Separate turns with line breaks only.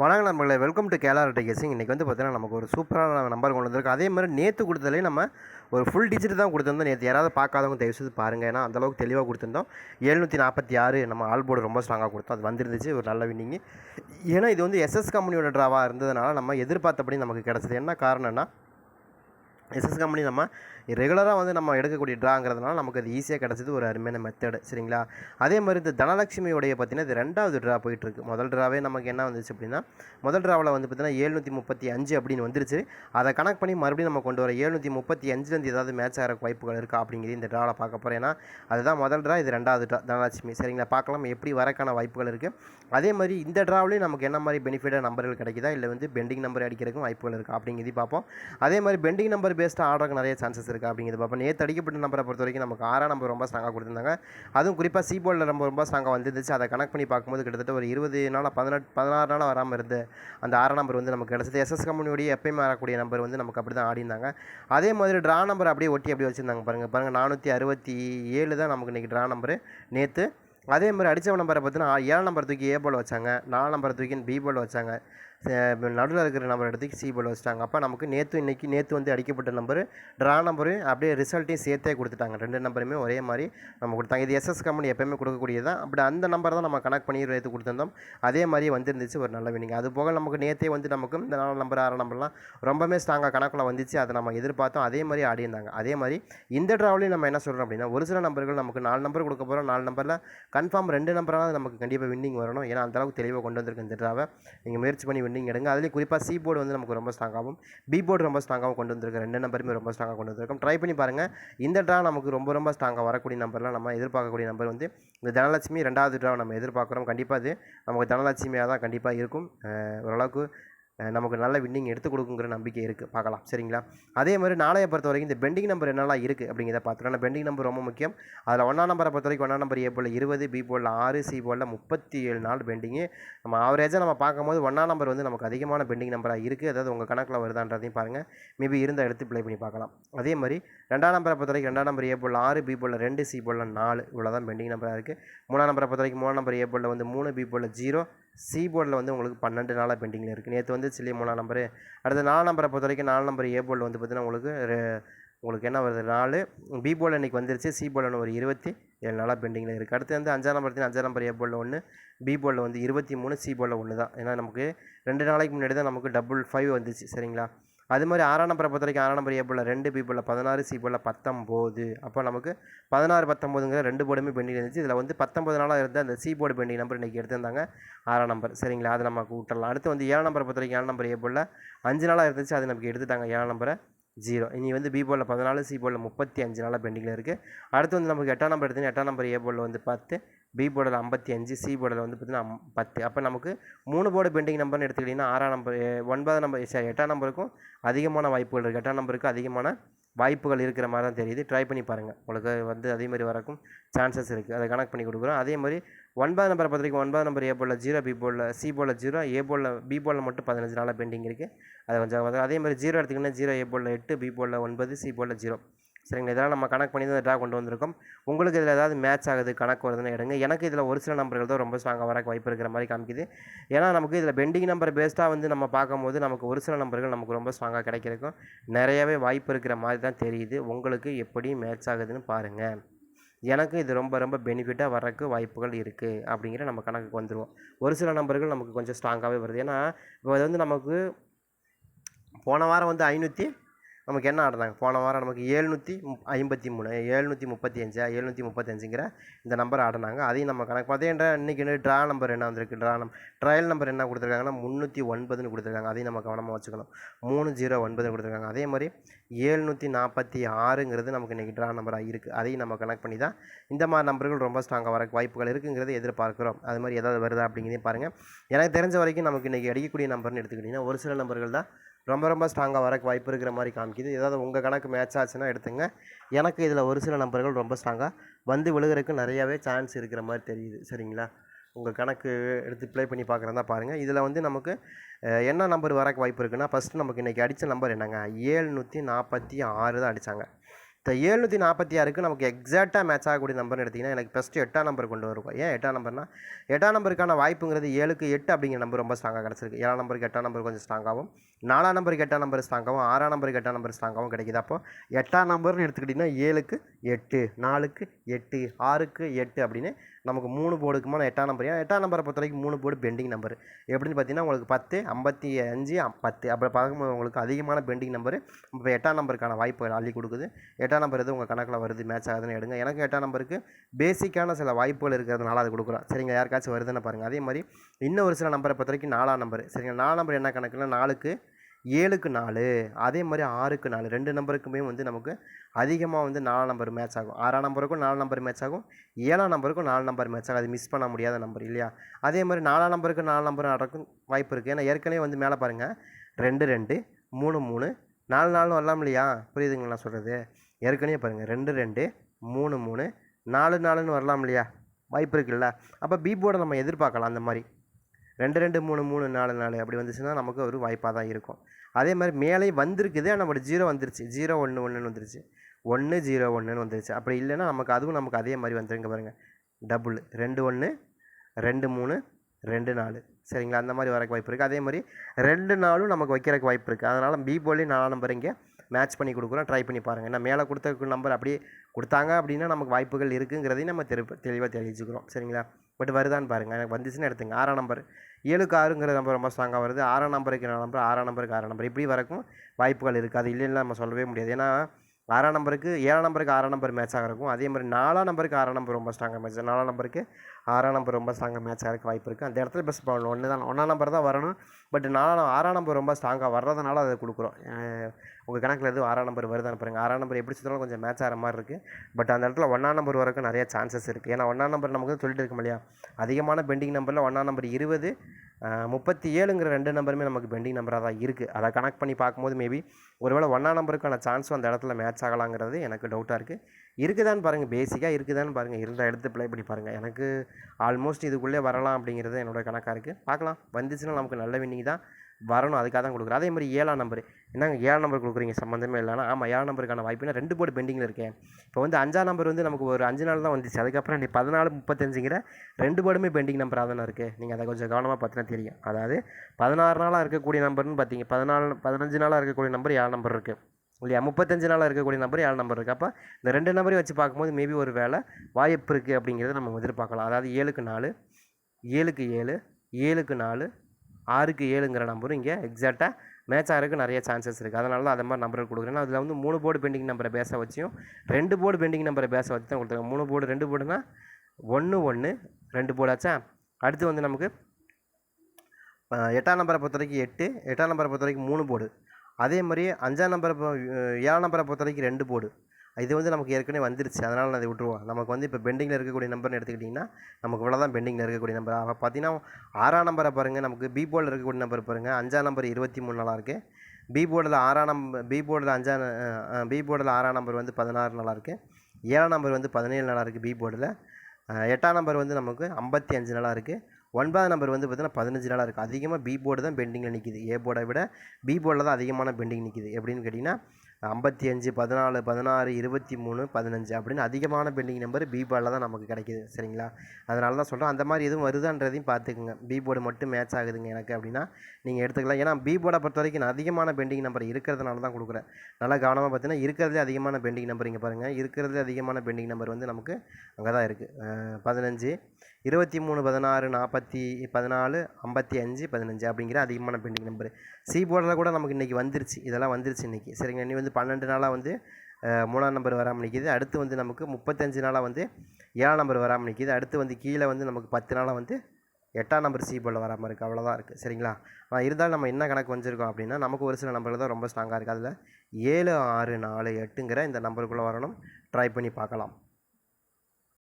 வணக்கம் நண்பர்களே welcome to கேலார் டெகேசிங் இன்றைக்கி வந்து பார்த்தீங்கன்னா நமக்கு ஒரு சூப்பரான நம்பர் கொண்டு வந்திருக்கு. அதே மாதிரி நேற்று கொடுத்ததுலேயே நம்ம ஒரு ஃபுல் டிஜிட் தான் கொடுத்துருந்தோம். நேற்று யாராவது பார்க்காதவங்க தயவு செய்து பாருங்கள் ஏன்னா அந்தளவுக்கு தெளிவாக கொடுத்துருந்தோம். எழுநூற்றி நாற்பத்தி ஆறு நம்ம ஆல் போர்டு ரொம்ப ஸ்ட்ராங்காக கொடுத்தோம். அது வந்துருந்துச்சு. ஒரு நல்ல வின்னிங் ஏன்னா இது வந்து எஸ்எஸ் கம்பெனியோட ட்ராவாக இருந்ததுனால நம்ம எதிர்பார்த்தபடி நமக்கு கிடச்சது. என்ன காரணம்னா எஸ்எஸ் கம்பெனி நம்ம ரெகுலராக வந்து நம்ம எடுக்கக்கூடிய ட்ராங்கிறதுனால நமக்கு அது ஈஸியாக கிடச்சது ஒரு அருமையான மெத்தடு சரிங்களா? அதே மாதிரி இந்த தனலட்சுமியோடைய பார்த்தீங்கன்னா இது ரெண்டாவது ட்ரா போயிட்டுருக்கு. முதல் ட்ராவே நமக்கு என்ன வந்துச்சு அப்படின்னா முதல் ட்ராவில் வந்து பார்த்தீங்கன்னா ஏழ்நூற்றி முப்பத்தி அஞ்சு அப்படின்னு வந்துருச்சு. அதை கனெக்ட் பண்ணி மறுபடியும் நம்ம கொண்டு வர ஏழ்நூற்றி முப்பத்தி அஞ்சுலேருந்து ஏதாவது மேட்ச் ஆகிற வாய்ப்புகள் இருக்கா அப்படிங்கிறது இந்த ட்ராவில் பார்க்க போகிறேன் ஏன்னா அதுதான் முதல் ட்ரா இது ரெண்டாவது ட்ரா தனலட்சுமி. சரிங்களா? பார்க்கலாம். எப்படி வரக்கான வாய்ப்புகள் இருக்குது அதே மாதிரி இந்த ட்ராவிலையும் நமக்கு என்ன மாதிரி பெனிஃபிட்டாக நம்பர்கள் கிடைக்குதா? இல்லை வந்து பெண்டிங் நம்பர் அடிக்கிறதுக்கும் வாய்ப்புகள் இருக்கா அப்படிங்கிறதையும் பார்ப்போம். அதே மாதிரி பெண்டிங் நம்பர் பேஸ்டாக ஆடுறதுக்கு நிறைய சான்சஸ் இருக்குது அப்படிங்கிறது. பார்ப்போம் நேற்று அடிக்கப்பட்ட நம்பரை பொறுத்த வரைக்கும் நமக்கு ஆறாம் நம்பர் ரொம்ப ஸ்ட்ராங்காக கொடுத்துருந்தாங்க. அதுவும் குறிப்பாக சி போர்டில் ரொம்ப ரொம்ப ஸ்ட்ராங்காக வந்துருந்துச்சு. அதை கனெக்ட் பண்ணி பார்க்கும்போது கிட்டத்தட்ட ஒரு இருபது நாளாக பதினெட்டு பதினாறு நாளாக வராமல் இருந்து அந்த ஆறாம் நம்பர் வந்து நமக்கு கிடச்சது. எஸ்எஸ் கம்பெனியோடைய எப்பயுமே வரக்கூடிய நம்பர் வந்து நமக்கு அப்படி தான் ஆடினாங்க அதே மாதிரி ட்ரா நம்பர் அப்படியே ஒட்டி அப்படியே வச்சுருந்தாங்க பாருங்கள் பாருங்கள் நானூற்றி அறுபத்தி ஏழு தான் நமக்கு இன்றைக்கி ட்ரா நம்பரு நேற்று அதே மாதிரி அடித்த நம்பரை பார்த்தீங்கன்னா ஏழு நம்பர் தூக்கி ஏ போல் வச்சாங்க. நாலு நம்பர் தூக்கி பி போல் வச்சாங்க. நடுவில் இருக்கிற நம்பர் எடுத்து சி போல் வச்சுட்டாங்க. அப்போ நமக்கு நேற்று இன்றைக்கி நேற்று வந்து அடிக்கப்பட்ட நம்பரு ட்ரா நம்பரு அப்படியே ரிசல்ட்டையும் சேர்த்தே கொடுத்துட்டாங்க. ரெண்டு நம்பருமே ஒரே மாதிரி நம்ம கொடுத்தாங்க. இது எஸ்எஸ் கம்பெனி எப்போயுமே கொடுக்கக்கூடியது தான். அப்படி அந்த நம்பர் தான் நம்ம கனெக்ட் பண்ணி எடுத்து கொடுத்துருந்தோம். அதே மாதிரி வந்துருந்துச்சு ஒரு நல்ல வினிங் அது போக நமக்கு நேற்றே வந்து நமக்கு இந்த நாலு நம்பர் ஆறு நம்பர்லாம் ரொம்பவே ஸ்ட்ராங்காக கணக்கில் வந்துச்சு. அதை நம்ம எதிர்பார்த்தோம். அதே மாதிரி ஆடி இருந்தாங்க அதே மாதிரி இந்த ட்ராவலையும் நம்ம என்ன சொல்கிறோம் அப்படின்னா ஒரு சில நம்பர்கள் நமக்கு நாலு நம்பர் கொடுக்க போகிறோம் நாலு நம்பரில் கன்ஃபார்ம் ரெண்டு நம்பராவது நமக்கு கண்டிப்பாக வின்னிங் வரணும். ஏன்னா அந்தளவுக்கு தெளிவாக கொண்டு வந்திருக்கு இந்த ட்ராவை நீங்கள் முயற்சி பண்ணி வின்னிங் எடுங்க. அதுலேயும் குறிப்பாக சி போர்டு வந்து நமக்கு ரொம்ப ஸ்ட்ராங்காகவும் பி போர்டு ரொம்ப ஸ்ட்ராங்காகவும் கொண்டு வந்திருக்கு. ரெண்டு நம்பருமே ரொம்ப ஸ்ட்ராங்காக கொண்டு வந்திருக்கோம். ட்ரை பண்ணி பாருங்கள் இந்த ட்ரா நமக்கு ரொம்ப ரொம்ப ஸ்ட்ராங்காக வரக்கூடிய நம்பர்லாம் நம்ம எதிர்பார்க்கக்கூடிய நம்பர் வந்து இந்த தனலட்சுமி ரெண்டாவது ட்ரா நம்ம எதிர்பார்க்குறோம். கண்டிப்பாக அது நமக்கு தனலட்சுமியாக தான் கண்டிப்பாக இருக்கும் ஓரளவுக்கு நமக்கு நல்ல வின்னிங் எடுத்து கொடுக்குங்கிற நம்பிக்கை இருக்குது பார்க்கலாம். சரிங்களா? அதே மாதிரி நாளைய பொறுத்த வரைக்கும் இந்த பெண்டிங் நம்பர் என்னெல்லாம் இருக்குது அப்படிங்கிறத பார்த்துக்கலாம். பெண்டிங் நம்பர் ரொம்ப முக்கியம். அதில் ஒன்றாம் நம்பரை பொறுத்த வரைக்கும் ஒன்றாம் நம்பர் ஏ போல் இருபது பி போல் ஆறு சி போல் முப்பத்தி ஏழு நாள் பெண்டிங்கு நம்ம ஆவரேஜாக நம்ம பார்க்கும்போது ஒன்றாம் நம்பர் வந்து நமக்கு அதிகமான பெண்டிங் நம்பராக இருக்குது அதாவது உங்கள் கணக்கில் வருதான்றதையும் பாருங்கள் மேபி இருந்தால் எடுத்து ப்ளே பண்ணி பார்க்கலாம். அதே மாதிரி ரெண்டாம் நம்பரை பொறுத்த வரைக்கும் ரெண்டாம் நம்பர் ஏ போல் ஆறு பி போல் ரெண்டு சி போல் நாலு இவ்வளோ தான் பெண்டிங் நம்பராக இருக்குது மூணாம் நம்பரை பொறுத்த வரைக்கும் மூணாம் நம்பர் ஏ போல் வந்து மூணு பி போல் ஜீரோ சி போர்டில் வந்து உங்களுக்கு பன்னெண்டு நாளாக பெண்டிங்கில் இருக்குது நேற்று வந்து சில்லி மூணாம் நம்பரு. அடுத்த நாலு நம்பரை பொறுத்த வரைக்கும் நாலு நம்பர் ஏ போர்டில் வந்து பார்த்தீங்கன்னா உங்களுக்கு உங்களுக்கு என்ன வருது? நாலு. பி போர்டில் இன்றைக்கி வந்துருச்சு. சி போர்டில் ஒரு இருபத்தி ஏழு நாளாக பெண்டிங்கில் இருக்குது அடுத்து வந்து அஞ்சாம் நம்பர் அஞ்சாம் நம்பர் ஏ போர்டில் ஒன்று பி போர்டில் வந்து இருபத்தி மூணு சி போர்டில் ஒன்று தான் ஏன்னா நமக்கு ரெண்டு நாளைக்கு முன்னாடி தான் நமக்கு டபுள் ஃபைவ் வந்துச்சு. சரிங்களா? அது மாதிரி ஆறாம் நம்பரை பொறுத்த வரைக்கும் ஆறாம் நம்பர் ஏ போல் ரெண்டு பி போல் பதினாறு சி போல் பத்தொம்போது. அப்போ நமக்கு பதினாறு பத்தொம்போதுங்கிற ரெண்டு போர்டுமே பெண்டிங் இருந்துச்சு. இதில் வந்து பத்தொம்பது நாளாக இருந்த அந்த சி போர்டு பெண்டிங் நம்பர் இன்றைக்கி எடுத்திருந்தாங்க ஆறாம் நம்பர். சரிங்களா? அதை நம்ம கூட்டலாம். அடுத்து வந்து ஏழாம் நம்பரை பொறுத்த வரைக்கும் ஏழாம் நம்பர் ஏ போல் அஞ்சு நாளாக இருந்துச்சு. அது நமக்கு எடுத்துட்டாங்க ஏழாம் நம்பரை ஜீரோ இனி வந்து பி போலில் பதினாலு சி போலில் முப்பத்தி அஞ்சு நாளாக பெண்டிங்கில் இருக்குது அடுத்து வந்து நமக்கு எட்டாம் நம்பர் எடுத்து எட்டாம் நம்பர் ஏ வந்து பத்து பி போர்டில் ஐம்பத்தி அஞ்சு சி போர்டில் வந்து பார்த்தீங்கன்னா பத்து. அப்போ நமக்கு மூணு போர்டு பெண்டிங் நம்பர்னு எடுத்துக்கிட்டிங்கன்னா ஆறாம் நம்பர் ஒன்பதாம் நம்பர் சரி எட்டாம் நம்பருக்கும் அதிகமான வாய்ப்புகள் இருக்குது எட்டாம் நம்பருக்கு அதிகமான வாய்ப்புகள் இருக்கிற மாதிரி தான் தெரியுது. ட்ரை பண்ணி பாருங்கள் உங்களுக்கு வந்து அதே மாதிரி வரக்கும் சான்சஸ் இருக்குது அதை கனெக்ட் பண்ணி கொடுக்குறோம். அதே மாதிரி ஒன்பது நம்பரை பார்த்துருக்கோம் ஒன்பது நம்பர் ஏ போலில் ஜீரோ பி போலில் சி போலில் ஜீரோ ஏ போலில் பி போலில் மட்டும் பதினஞ்சு நாளாக பெண்டிங் இருக்குது அதை கொஞ்சம் அதே மாதிரி ஜீரோ எடுத்திங்கன்னா ஜீரோ ஏ போலில் எட்டு பி போலில் ஒன்பது சி போலில் ஜீரோ சரிங்களா? இதெல்லாம் நம்ம கணக்கு பண்ணி தான் ட்ரா கொண்டு வந்திருக்கோம். உங்களுக்கு இதில் ஏதாவது மேட்ச் ஆகுது கணக்கு வருதுன்னு எடுங்க. எனக்கு இதில் ஒரு சில நம்பர்கள் தான் ரொம்ப ஸ்ட்ராங்காக வர வாய்ப்பு இருக்கிற மாதிரி காமிக்குது. ஏன்னா நமக்கு இதில் பெண்டிங் நம்பர் பேஸ்டாக வந்து நம்ம பார்க்கும்போது நமக்கு ஒரு சில நம்பர்கள் நமக்கு ரொம்ப ஸ்ட்ராங்காக கிடைக்கிறக்கும். நிறையவே வாய்ப்பு இருக்கிற மாதிரி தான் தெரியுது. உங்களுக்கு எப்படி மேட்ச் ஆகுதுன்னு பாருங்கள் எனக்கு இது ரொம்ப ரொம்ப பெனிஃபிட்டாக வரக்கு வாய்ப்புகள் இருக்குது அப்படிங்கிற நம்ம கணக்குக்கு வந்துடுவோம் ஒரு சில நம்பர்கள் நமக்கு கொஞ்சம் ஸ்ட்ராங்காகவே வருது. ஏன்னா இப்போ அது வந்து நமக்கு போன வாரம் வந்து ஐநூற்றி நமக்கு என்ன ஆடுறாங்க? போன வாரம் நமக்கு ஏழ்நூற்றி ஐம்பத்தி மூணு ஏழ்நூற்றி முப்பத்தி அஞ்சா ஏழ்நூற்றி முப்பத்தஞ்சுங்கிற இந்த நம்பர் ஆடினாங்க. அதையும் நம்ம கணக்கு பார்த்தேன் இன்றைக்கி ட்ரா நம்பர் என்ன வந்திருக்கு? ட்ரா நம் ட்ரையல் நம்பர் என்ன கொடுத்துருக்காங்கன்னா முந்நூற்றி ஒன்பதுன்னு கொடுத்துருக்காங்க. அதையும் நம்ம கவனமாக வச்சுக்கணும். மூணு ஜீரோ ஒன்பதுன்னு கொடுத்துருக்காங்க. அதே மாதிரி ஏழ்நூற்றி நாற்பத்தி ஆறுங்கிறது நமக்கு இன்றைக்கி ட்ரா நம்பராக இருக்குது அதையும் நம்ம கனெக்ட் பண்ணி தான் இந்த மாதிரி நம்பர்கள் ரொம்ப ஸ்ட்ராங்காக வர வாய்ப்புகள் இருக்குங்கிறத எதிர்பார்க்குறோம். அது மாதிரி ஏதாவது வருதா அப்படிங்கிறதையும் பாருங்கள் எனக்கு தெரிஞ்ச வரைக்கும் நமக்கு இன்றைக்கி அடிக்கக்கூடிய நம்பர்னு எடுத்துக்கிட்டிங்கன்னா ஒரு சில நம்பர்கள் தான் ரொம்ப ரொம்ப ஸ்ட்ராங்காக வரக்கு வாய்ப்பு இருக்கிற மாதிரி காமிக்குது. ஏதாவது உங்கள் கணக்கு மேட்ச் ஆச்சுன்னா எடுத்துங்க. எனக்கு இதில் ஒரு சில நம்பர்கள் ரொம்ப ஸ்ட்ராங்காக வந்து விழுகிறதுக்கு நிறையாவே சான்ஸ் இருக்கிற மாதிரி தெரியுது. சரிங்களா? உங்கள் கணக்கு எடுத்து ப்ளே பண்ணி பார்க்குறதா பாருங்கள் இதில் வந்து நமக்கு என்ன நம்பர் வரக்கு வாய்ப்பு இருக்குன்னா ஃபஸ்ட்டு நமக்கு இன்றைக்கி அடித்த நம்பர் என்னங்க? ஏழ்நூற்றி நாற்பத்தி ஆறு தான் அடித்தாங்க இந்த ஏழ்நூற்றி நாற்பத்தி ஆறுக்கு நமக்கு எக்ஸாக்டாக மேட்ச் ஆகக்கூடிய நம்பர்னு எடுத்திங்கன்னா எனக்கு ஃபஸ்ட்டு எட்டாம் நம்பர் கொண்டு வருவோம். ஏன் எட்டாம் நம்பர்னா எட்டாம் நம்பருக்கான வாய்ப்புங்கிறது ஏழுக்கு எட்டு அப்படிங்கிற நம்பர் ரொம்ப ஸ்ட்ராங்காக கிடச்சிருக்கு. ஏழாம் நம்பருக்கு எட்டாம் நம்பர் கொஞ்சம் ஸ்ட்ராங்காகவும் நாலாம் நம்பருக்கு எட்டாம் நம்பர் ஸ்ட்ராங்காகவும் ஆறாம் நம்பருக்கு எட்டாம் நம்பர் ஸ்ட்ராங்காகவும் கிடைக்குது. அப்போ எட்டாம் நம்பர்னு எடுத்துக்கிட்டிங்கன்னா ஏழுக்கு எட்டு நாலுக்கு எட்டு ஆறுக்கு எட்டு அப்படின்னு நமக்கு மூணு போர்டுக்குமான எட்டாம் நம்பர் ஏன் எட்டாம் நம்பரை பொறுத்த வரைக்கும் மூணு போர்டு பெண்டிங் நம்பர் எப்படின்னு பார்த்தீங்கன்னா உங்களுக்கு பத்து ஐம்பத்தி அஞ்சு பத்து. அப்படி பார்க்கும்போது உங்களுக்கு அதிகமான பெண்டிங் நம்பர் இப்போ எட்டாம் நம்பருக்கான வாய்ப்பு அள்ளி கொடுக்குது. எட்டாம் நம்பர் எது? உங்கள் கணக்கில் வருது மேட்ச் ஆகுதுன்னு எடுங்க. எனக்கு எட்டாம் நம்பருக்கு பேசிக்கான சில வாய்ப்புகள் இருக்கிறதுனால அது கொடுக்குறோம். சரிங்க யாருக்காச்சும் வருதுன்னு பாருங்கள் அதே மாதிரி இன்னும் ஒரு சில நம்பரை பொறுத்த வரைக்கும் நாலாம் நம்பர் சரிங்க நாலாம் நம்பர் என்ன கணக்குன்னா நாலுக்கு ஏழுக்கு நாலு அதே மாதிரி ஆறுக்கு நாலு. ரெண்டு நம்பருக்குமே வந்து நமக்கு அதிகமாக வந்து நாலாம் நம்பர் மேட்ச் ஆகும். ஆறாம் நம்பருக்கும் நாலு நம்பர் மேட்ச் ஆகும். ஏழாம் நம்பருக்கும் நாலு நம்பர் மேட்ச் ஆகும். அது மிஸ் பண்ண முடியாத நம்பர் இல்லையா? அதே மாதிரி நாலாம் நம்பருக்கு நாலு நம்பர் நடக்கும் வாய்ப்பு இருக்குது ஏன்னா ஏற்கனவே வந்து மேலே பாருங்கள் ரெண்டு ரெண்டு மூணு மூணு. நாலு நாலு வரலாம் இல்லையா? புரியுதுங்களா நான் சொல்கிறது ஏற்கனவே பாருங்கள் ரெண்டு ரெண்டு மூணு மூணு. நாலு நாலுன்னு வரலாம் இல்லையா? வாய்ப்பு இருக்குல்ல. அப்போ பி போர்டை நம்ம எதிர்பார்க்கலாம் அந்த மாதிரி. ரெண்டு ரெண்டு மூணு மூணு நாலு நாலு அப்படி வந்துச்சுன்னா நமக்கு ஒரு வாய்ப்பாக தான் இருக்கும். அதே மாதிரி மேலே வந்திருக்குது ஆனால் பட் ஜீரோ வந்துருச்சு. ஜீரோ ஒன்று ஒன்றுன்னு வந்துருச்சு. ஒன்று ஜீரோ ஒன்றுன்னு வந்துருச்சு. அப்படி இல்லைன்னா நமக்கு அதுவும் நமக்கு அதே மாதிரி வந்துருங்க பாருங்கள் டபுள் ரெண்டு ஒன்று ரெண்டு மூணு ரெண்டு நாலு. சரிங்களா? அந்த மாதிரி வரக்கு வாய்ப்பு இருக்குது அதே மாதிரி ரெண்டு நாளும் நமக்கு வைக்கிறக்கு வாய்ப்பு இருக்குது அதனால் பி போர்ட்லேயும் நாலாம் நம்பர் இங்கே மேட்ச் பண்ணி கொடுக்குறோம். ட்ரை பண்ணி பாருங்கள் ஏன்னா மேலே கொடுத்த நம்பர் அப்படியே கொடுத்தாங்க அப்படின்னா நமக்கு வாய்ப்புகள் இருக்குங்கிறதையும் நம்ம தெரி தெளிவாக தெரிவிச்சுக்கிறோம் சரிங்களா? பட் வருதான்னு பாருங்கள் எனக்கு வந்துச்சுன்னு எடுத்துங்க. ஆறாம் நம்பர் ஏழுக்கு ஆறுங்கிற நம்பர் ரொம்ப ஸ்ட்ராங்காக வருது. ஆறாம் நம்பருக்கு நாலு நம்பர் ஆறாம் நம்பருக்கு ஆறாம் நம்பர் இப்படி வரக்கும் வாய்ப்புகள் இருக்குது அது இல்லைன்னு நம்ம சொல்லவே முடியாது. ஏன்னா ஆறாம் நம்பருக்கு ஏழாம் நம்பருக்கு ஆறாம் நம்பர் மேட்ச் ஆகிறக்கும் அதே மாதிரி நாலாம் நம்பருக்கு ஆறாம் நம்பர் ரொம்ப ஸ்ட்ராங்காக மேட்ச் நாலாம் நம்பருக்கு ஆறாம் நம்பர் ரொம்ப ஸ்ட்ராங்காக மேட்ச் இருக்க வாய்ப்பு இருக்குது அந்த இடத்துல பெஸ்ட் பண்ணணும் ஒன்று தான். ஒன்றாம் நம்பர் தான் வரணும். பட் நாலாம் ஆறாம் நம்பர் ரொம்ப ஸ்ட்ராங்காக வர்றதுனால அதை கொடுக்குறோம். உங்கள் கணக்கில் எதுவும் ஆறாம் நம்பர் வருதான்னு பாருங்கள் ஆறாம் நம்பர் எப்படி சுற்றினாலும் கொஞ்சம் மேட்ச் ஆகிற மாதிரி இருக்குது பட் அந்த இடத்துல ஒன்றாம் நம்பர் வரைக்கும் நிறைய சான்சஸ் இருக்குது ஏன்னா ஒன்றாம் நம்பர் நமக்கு சொல்லிட்டு இருக்கோம் இல்லையா அதிகமான பெண்டிங் நம்பரில் ஒன்றாம் நம்பர் இருபது முப்பத்தி ஏழுங்கிற ரெண்டு நம்பருமே நமக்கு பெண்டிங் நம்பராக தான் இருக்குது அதை கனெக்ட் பண்ணி பார்க்கும்போது மேபி ஒருவேளை ஒன்றா நம்பருக்கான சான்ஸும் அந்த இடத்துல மேட்ச் ஆகலாங்கிறது எனக்கு டவுட்டாக இருக்குது இருக்குதான்னு பாருங்கள் பேசிக்காக இருக்குதான்னு பாருங்கள் இருந்தால் எடுத்து ப்ளே பண்ணி பாருங்கள் எனக்கு ஆல்மோஸ்ட் இதுக்குள்ளே வரலாம் அப்படிங்கிறது என்னோட கணக்காக இருக்குது பார்க்கலாம். வந்துச்சுன்னா நமக்கு நல்ல வின்னிங் தான். வரணும். அதுக்காக தான் கொடுக்குறேன். அதே மாதிரி ஏழாம் நம்பர் என்னங்க ஏழாம் நம்பர் கொடுக்குறீங்க? சம்மந்தமே இல்லைனா ஆமாம் ஏழாம் நம்பருக்கான வாய்ப்புனா ரெண்டு போர்டு பெண்டிங்கில் இருக்கேன். இப்போ வந்து அஞ்சாம் நம்பர் வந்து நமக்கு ஒரு அஞ்சு நாள் தான் வந்துச்சு. அதுக்கப்புறம் நீ பதினாலு முப்பத்தஞ்சுங்கிற ரெண்டு போர்டுமே பெண்டிங் நம்பராக தானே இருக்குது நீங்கள் அதை கொஞ்சம் கவனமாக பார்த்தினா தெரியும். அதாவது பதினாறு நாளாக இருக்கக்கூடிய நம்பர்னு பார்த்தீங்க. பதினாலு பதினஞ்சு நாளாக இருக்கக்கூடிய நம்பர் ஏழு நம்பர் இருக்குது இல்லையா? முப்பத்தஞ்சு நாளாக இருக்கக்கூடிய நம்பர் ஏழு நம்பர் இருக்குது அப்போ இந்த ரெண்டு நம்பரையும் வச்சு பார்க்கும்போது மேபி ஒரு வேலை வாய்ப்பு இருக்குது அப்படிங்கிறத நம்ம எதிர்பார்க்கலாம். அதாவது ஏழுக்கு நாலு ஏழுக்கு ஏழு ஏழுக்கு நாலு ஆறுக்கு ஏழுங்கிற நம்பரும் இங்கே எக்ஸாக்டாக மேட்ச் ஆகிறதுக்கு நிறைய சான்சஸ் இருக்குது அதனால தான் அதை மாதிரி நம்பர் கொடுக்குறேன். அதில் வந்து மூணு போர்டு பெண்டிங் நம்பரை பேச வச்சியும் ரெண்டு போர்டு பெண்டிங் நம்பரை பேச வச்சு தான் கொடுத்துருக்கேன். மூணு போர்டு ரெண்டு போர்டுனா ஒன்று ஒன்று ரெண்டு போர்டாச்சா அடுத்து வந்து நமக்கு எட்டாம் நம்பரை பொறுத்த வரைக்கும் எட்டு எட்டாம் நம்பரை பொறுத்த வரைக்கும் மூணு போர்டு அதே மாதிரி அஞ்சாம் நம்பரை ஏழாம் நம்பரை பொறுத்த வரைக்கும் ரெண்டு போர்டு இது வந்து நமக்கு ஏற்கனவே வந்துருச்சு. அதனால் நான் அதை விட்ருவோம் நமக்கு வந்து இப்போ பெண்டிங்கில் இருக்கக்கூடிய நம்பர்னு எடுத்துக்கிட்டிங்கன்னா நமக்கு இவ்வளோ தான் பெண்டிங்கில் இருக்கக்கூடிய நம்பர் அப்போ பார்த்தீங்கன்னா ஆறாம் நம்பரை பாருங்கள் நமக்கு பி போர்டில் இருக்கக்கூடிய நம்பர் பாருங்கள் அஞ்சாம் நம்பர் இருபத்தி மூணு நாளாக இருக்குது பி போர்டில் ஆறாம் நம்பர் பி போர்டில் அஞ்சாம் பி போர்டில் ஆறாம் நம்பர் வந்து பதினாறு நாளாக இருக்குது ஏழாம் நம்பர் வந்து பதினேழு நாளாக இருக்குது பி போர்டில் எட்டாம் நம்பர் வந்து நமக்கு ஐம்பத்தி அஞ்சு நாளாக இருக்குது ஒன்பதாம் நம்பர் வந்து பார்த்திங்கன்னா பதினஞ்சு நாளாக இருக்குது அதிகமாக பி போர்டு தான் பெண்டிங்கில் நிற்கிது ஏ போர்டை விட பி போர்டில் தான் அதிகமான பெண்டிங் நிற்கிது எப்படின்னு கேட்டிங்கன்னா ஐம்பத்தி அஞ்சு பதினாலு பதினாறு இருபத்தி மூணு பதினஞ்சு அப்படின்னு அதிகமான பெண்டிங் நம்பர் பி தான் நமக்கு கிடைக்கிது. சரிங்களா? அதனால தான் சொல்கிறேன் அந்த மாதிரி எதுவும் வருதான்றதையும் பார்த்துக்குங்க. பீபோர்டு மட்டும் மேட்ச் ஆகுதுங்க எனக்கு அப்படின்னா நீங்கள் எடுத்துக்கலாம். ஏன்னா பீபோர்டை பொறுத்த வரைக்கும் நான் அதிகமான பெண்டிங் நம்பர் இருக்கிறதுனால தான் கொடுக்குறேன். நல்லா கவனமாக பார்த்தீங்கன்னா இருக்கிறதுலே அதிகமான பெண்டிங் நம்பர் இங்கே பாருங்கள் இருக்கிறதுலே அதிகமான பெண்டிங் நம்பர் வந்து நமக்கு அங்கே தான் இருக்குது பதினஞ்சு இருபத்தி மூணு பதினாறு நாற்பத்தி பதினாலு ஐம்பத்தி அஞ்சு பதினஞ்சு அப்படிங்கிற அதிகமான பெண்டிங் நம்பர். சி போர்டில் கூட நமக்கு இன்றைக்கி வந்துருச்சு. இதெல்லாம் வந்துருச்சு இன்றைக்கி சரிங்க இனி வந்து பன்னெண்டு நாளாக வந்து மூணாம் நம்பர் வராமல் நிற்கிது அடுத்து வந்து நமக்கு முப்பத்தஞ்சு நாளாக வந்து ஏழாம் நம்பர் வராமல் நிற்கிது அடுத்து வந்து கீழே வந்து நமக்கு பத்து நாளாக வந்து எட்டாம் நம்பர் சி போர்டில் வராமல் இருக்குது அவ்வளோதான் இருக்குது சரிங்களா? ஆனால் இருந்தாலும் நம்ம என்ன கணக்கு வச்சுருக்கோம் அப்படின்னா நமக்கு ஒரு சில நம்பர்கள் தான் ரொம்ப ஸ்ட்ராங்காக இருக்குது அதில் ஏழு ஆறு நாலு எட்டுங்கிற இந்த நம்பருக்குள்ளே வரணும். ட்ரை பண்ணி பார்க்கலாம்.